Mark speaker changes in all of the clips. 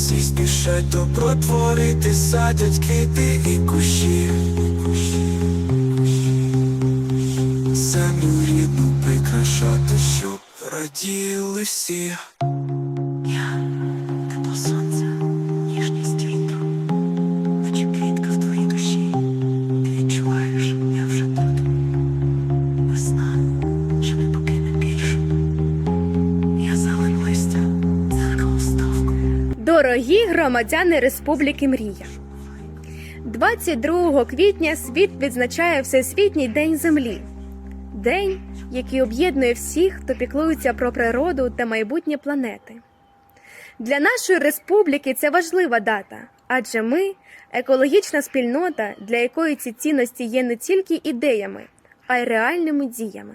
Speaker 1: Всі спішать добро творити, садять квіти і кущі. Самі рідну прикрашати, щоб раділи всі.
Speaker 2: Дорогі громадяни Республіки Мрія. 22 квітня світ відзначає Всесвітній день Землі. День, який об'єднує всіх, хто піклується про природу та майбутнє планети. Для нашої республіки це важлива дата, адже ми екологічна спільнота, для якої ці цінності є не тільки ідеями, а й реальними діями.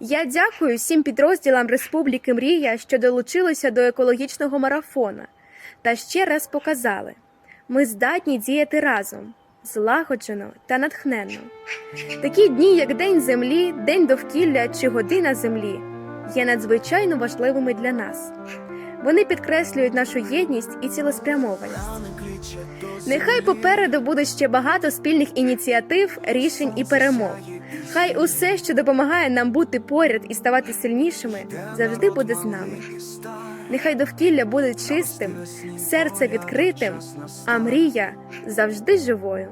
Speaker 2: Я дякую всім підрозділам Республіки Мрія, що долучилися до екологічного марафона та ще раз показали, ми здатні діяти разом, злагоджено та натхненно. Такі дні, як День землі, День довкілля чи Година землі, є надзвичайно важливими для нас. Вони підкреслюють нашу єдність і цілеспрямованість. Нехай попереду буде ще багато спільних ініціатив, рішень і перемог. Хай усе, що допомагає нам бути поряд і ставати сильнішими, завжди буде з нами. Нехай довкілля буде чистим, серце відкритим, а мрія завжди живою.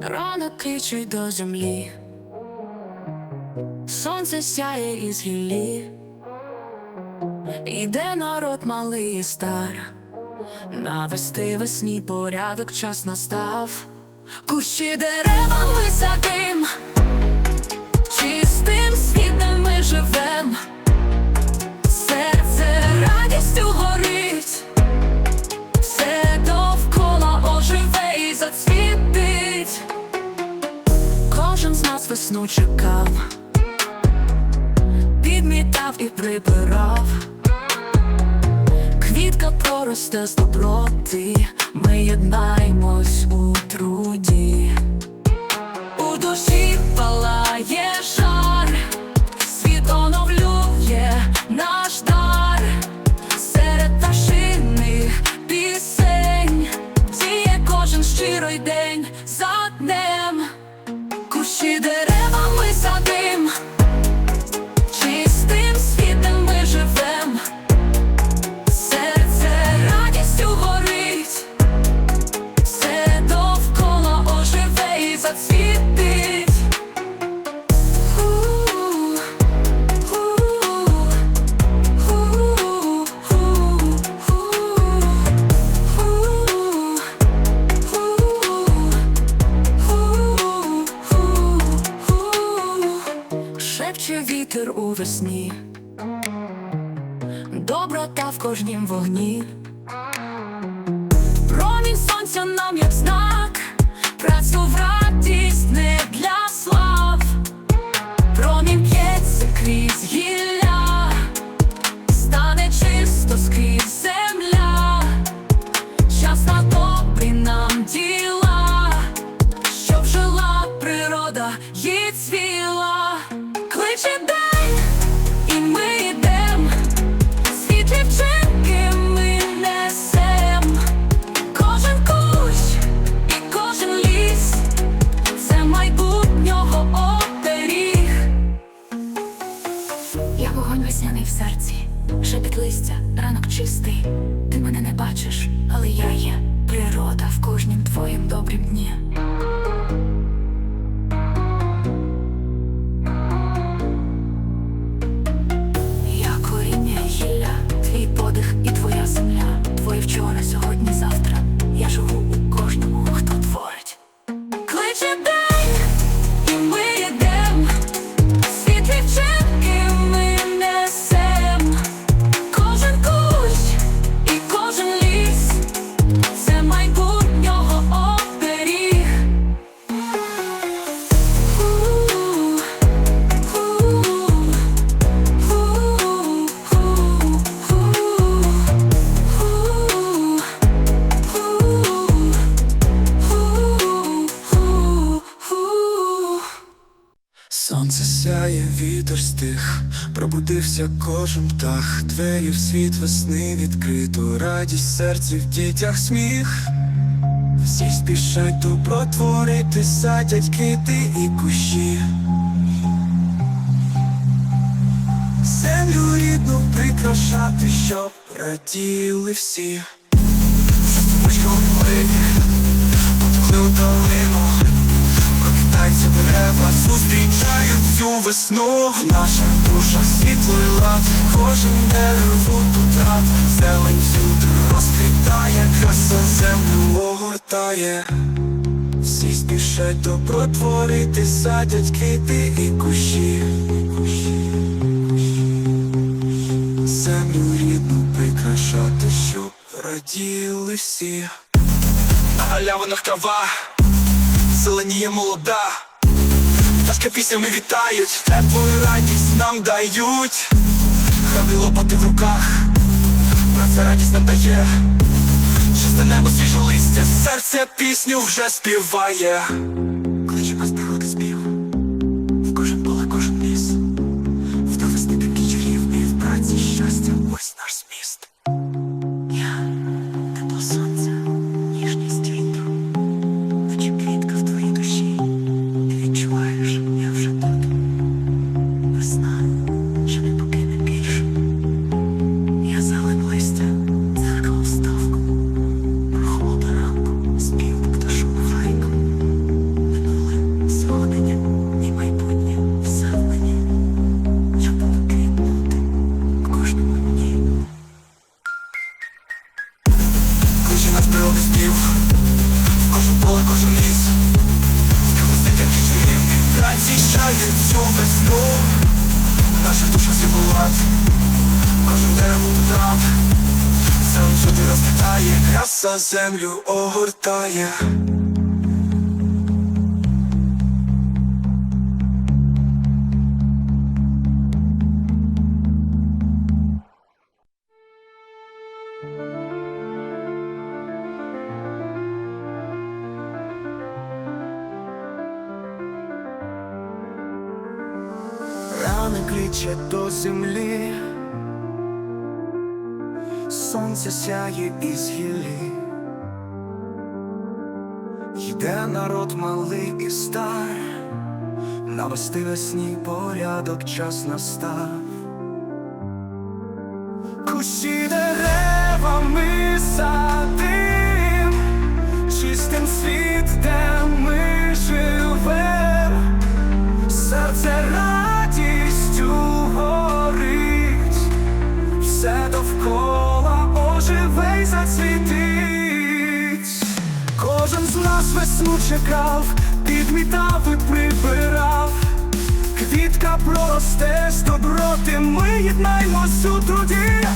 Speaker 3: Ранок кличуть до землі, сонце сяє із гіллі, іде народ малий і стар, навести весні порядок час настав, кущі деревами садим, чистим світом ми живем, радістю горить. Все довкола оживе і зацвітить. Кожен з нас весну чекав, підмітав і прибирав. Квітка проросте з доброти, ми єднаємось у труді. Кожнім вогні, бачиш, але я є природа в кожнім твоїм добрім дні.
Speaker 1: Пробудився кожен птах, двері в світ весни відкрито, радість серці в дітях сміх. Всі спішать добро творити, садять квіти і кущі. Землю рідну прикрашати, щоб раділи всі. Мучком цю весну. Наша душа світло і лад, кожен дерево тут рад, зелень всюди розквітає, краса землю огортає. Всі спішать добро творити, садять квіти і кущі. Землю рідну прикрашати, щоб раділи всі. На галявинах трава, зеленіє молода, пташки піснями вітають, теплу радість нам дають, храби лопати в руках, праця радість нам дає, чисте небо свіже листя, серце пісню вже співає. Розквітає, краса землю огортає. Рани кліче до землі, сонце сяє із гіллі, йде народ малий і стар, навести весні порядок час настав. Кущі деревами садим, чистим світ, де оживе зацвітить. Кожен з нас весну чекав, підмітав і прибирав. Квітка проросте з доброти, ми єднаймось у труді,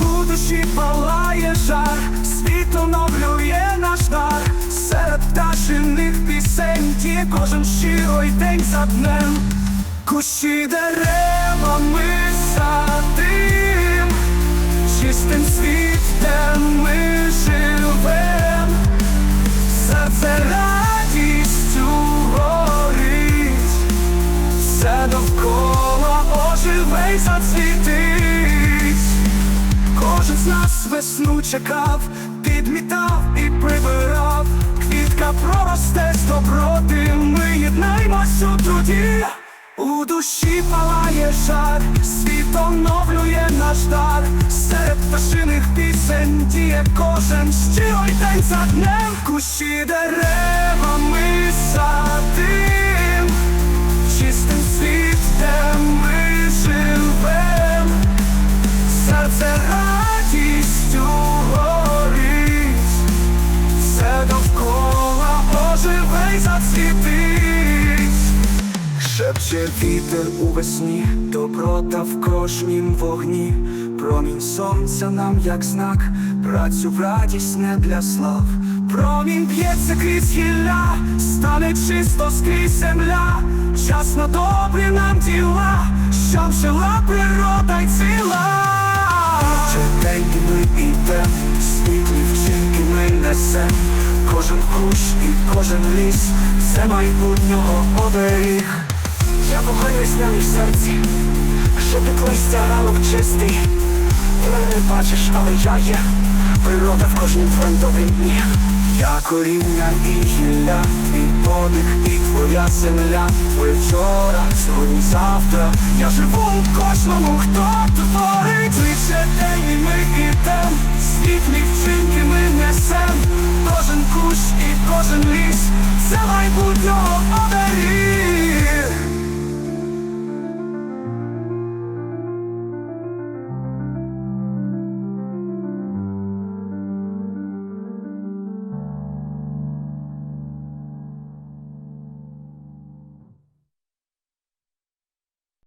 Speaker 1: у душі палає жар, світ оновлює наш дар, серед пташиних пісень діє кожен щиро й день за днем. Кущі деревами садим, чистим світ, де ми живем, серце радістю горить. Все довкола оживе зацвітить. Кожен з нас весну чекав, підмітав і прибирав. Квітка проросте з доброти, ми єднаймось у труді У душі палає жар, світ оновлює наш дар. Серед пташиних пісень діє кожен щиро й день за днем. Кущі деревами садим чистим світ, де ми живем, серце радістю горить, все довкола оживе й. Шепче вітер у весні, доброта в кожнім вогні, промінь сонця нам як знак, працю в радість не для слав. Промінь б'ється крізь гілля, стане чисто скрізь земля, час на добрі нам діла, щоб жила природа й ціла. І ми ідем, світлі вчинки ми несем, кожен кущ і кожен ліс, це майбутнього оберіг. Я вогонь весняний в серці, що ти колись ранок чистий. Мене не бачиш, але я є. Природа в кожнім фронтовині Я коріння і гілля, і подих, і твоя земля. Твоє вчора, сьогодні, завтра. Я живу у кожному, хто творить. Лише день і ми ідем Світлі вчинки ми несем. Кожен кущ і кожен ліс